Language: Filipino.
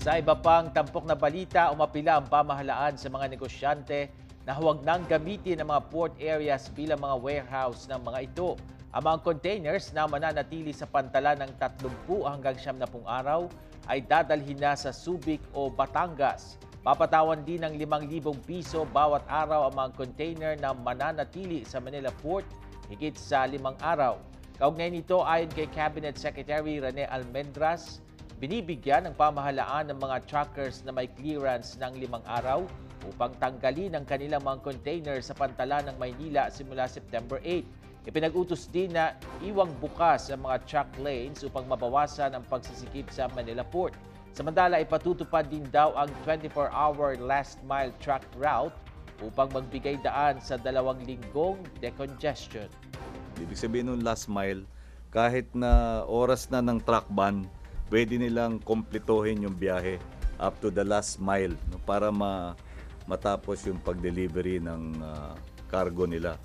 Sa iba pang tampok na balita, umapila ang pamahalaan sa mga negosyante na huwag nang gamitin ang mga port areas bilang mga warehouse ng mga ito. Ang mga containers na mananatili sa pantala ng 30 hanggang 70 araw ay dadalhin na sa Subic o Batangas. Papatawan din ng 5,000 piso bawat araw ang mga container na mananatili sa Manila Port higit sa limang araw. Kaugnay nito ayon kay Cabinet Secretary Rene Almendras, binibigyan ng pamahalaan ng mga truckers na may clearance ng limang araw upang tanggalin ang kanilang mga container sa pantala ng Maynila simula September 8. Ipinag-utos din na iwang bukas ang mga truck lanes upang mabawasan ang pagsisikip sa Manila Port. Samantala, ipatutupad din daw ang 24-hour last mile truck route upang magbigay daan sa dalawang linggong decongestion. Ibig sabihin ng last mile, kahit na oras na ng truck ban, pwede nilang kompletohin yung biyahe up to the last mile no, para ma matapos yung pag-delivery ng ah, cargo nila.